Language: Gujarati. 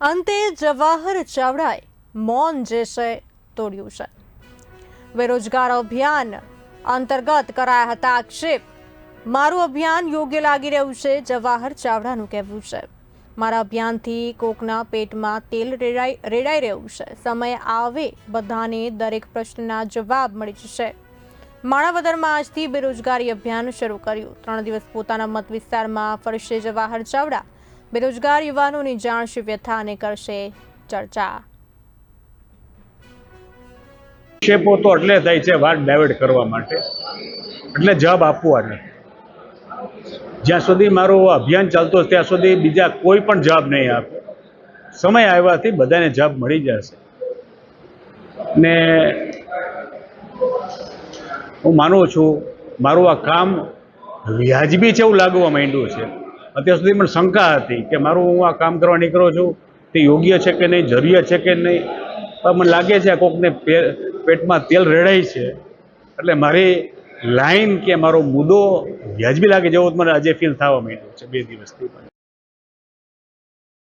અંતે જવાહર ચાવડાએ મૌન જે છે તોડ્યું છે. બેરોજગાર અભિયાન અંતર્ગત કરાયા હતા આક્ષેપ. મારું અભિયાન યોગ્ય લાગી રહ્યું છે, જવાહર ચાવડાનું કહેવું છે. મારા અભિયાનથી કોકના પેટમાં તેલ રેડાઈ રેડાઈ રહ્યું છે. સમય આવે, બધાને દરેક પ્રશ્નના જવાબ મળી જશે. માણાવદરમાં આજથી બેરોજગારી અભિયાન શરૂ કર્યું. ત્રણ દિવસ પોતાના મત વિસ્તારમાં ફરશે જવાહર ચાવડા. બેરોજગાર યુવાનોની જાણશે વ્યથા અને કરશે ચર્ચા. ક્ષેપો તો એટલે થાય છે વાત ડાયવર્ટ કરવા માટે. એટલે જવાબ આપવા નથી. જ્યાં સુધી મારું અભિયાન ચાલતો ત્યાં સુધી બીજા કોઈ પણ જવાબ નહીં આપે. સમય આવ્યાથી બધાને જવાબ મળી જશે. ને હું માનું છું, મારું આ કામ વ્યાજબી છે એવું લાગવા માંડ્યું છે. અત્યાર સુધી પણ શંકા હતી કે મારું હું આ કામ કરવા નીકળો છું, તે યોગ્ય છે કે નહીં જરૂરિયાત છે કે નહીં? પણ મને લાગે છે આ કોકને પેટમાં તેલ રેડાય છે. એટલે મારી લાઈન કે મારો મુદ્દો વ્યાજબી લાગે જેવો મને આજે ફીલ થવા માંડ્યો છે બે દિવસથી.